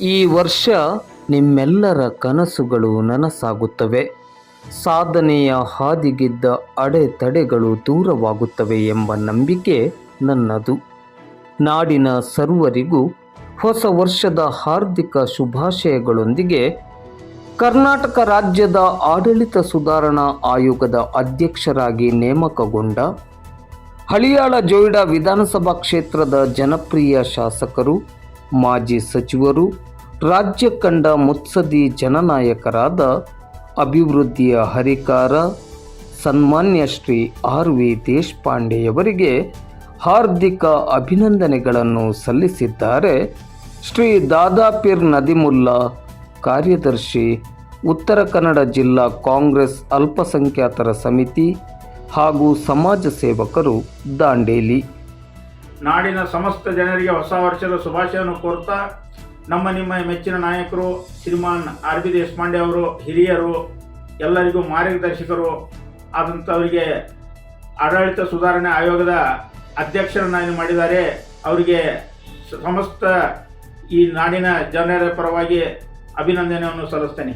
ಈ ವರ್ಷ ನಿಮ್ಮೆಲ್ಲರ ಕನಸುಗಳು ನನಸಾಗುತ್ತವೆ. ಸಾಧನೆಯ ಹಾದಿಗಿದ್ದ ಅಡೆತಡೆಗಳು ದೂರವಾಗುತ್ತವೆ ಎಂಬ ನಂಬಿಕೆ ನನ್ನದು. ನಾಡಿನ ಸರ್ವರಿಗೂ ಹೊಸ ವರ್ಷದ ಹಾರ್ದಿಕ ಶುಭಾಶಯಗಳೊಂದಿಗೆ ಕರ್ನಾಟಕ ರಾಜ್ಯದ ಆಡಳಿತ ಸುಧಾರಣಾ ಆಯೋಗದ ಅಧ್ಯಕ್ಷರಾಗಿ ನೇಮಕಗೊಂಡ ಹಳಿಯಾಳ ಜೋಯಿಡಾ ವಿಧಾನಸಭಾ ಕ್ಷೇತ್ರದ ಜನಪ್ರಿಯ ಶಾಸಕರು ಮಾಜಿ ಸಚಿವರು ರಾಜ್ಯ ಕಂಡ ಮುತ್ಸದಿ ಜನನಾಯಕರಾದ ಅಭಿವೃದ್ಧಿಯ ಹರಿಕಾರ ಸನ್ಮಾನ್ಯ ಶ್ರೀ ಆರ್ ವಿ ದೇಶಪಾಂಡೆಯವರಿಗೆ ಹಾರ್ದಿಕ ಅಭಿನಂದನೆಗಳನ್ನು ಸಲ್ಲಿಸಿದ್ದಾರೆ. ಶ್ರೀ ದಾದಾಪೀರ್ ನದಿಮುಲ್ಲಾ, ಕಾರ್ಯದರ್ಶಿ, ಉತ್ತರ ಕನ್ನಡ ಜಿಲ್ಲಾ ಕಾಂಗ್ರೆಸ್ ಅಲ್ಪಸಂಖ್ಯಾತರ ಸಮಿತಿ ಹಾಗೂ ಸಮಾಜ ಸೇವಕರು ದಾಂಡೇಲಿ. ನಾಡಿನ ಸಮಸ್ತ ಜನರಿಗೆ ಹೊಸ ವರ್ಷದ ಶುಭಾಶಯವನ್ನು ಕೋರ್ತಾ ನಮ್ಮ ನಿಮ್ಮ ಮೆಚ್ಚಿನ ನಾಯಕರು ಶ್ರೀಮಾನ್ ಆರ್ ಬಿ ದೇಶಪಾಂಡೆ ಅವರು, ಹಿರಿಯರು, ಎಲ್ಲರಿಗೂ ಮಾರ್ಗದರ್ಶಕರು ಆದಂಥವರಿಗೆ ಆಡಳಿತ ಸುಧಾರಣೆ ಆಯೋಗದ ಅಧ್ಯಕ್ಷರನ್ನಾಗಿ ಮಾಡಿದ್ದಾರೆ. ಅವರಿಗೆ ಸಮಸ್ತ ಈ ನಾಡಿನ ಜನರ ಪರವಾಗಿ ಅಭಿನಂದನೆಯನ್ನು ಸಲ್ಲಿಸ್ತೇನೆ.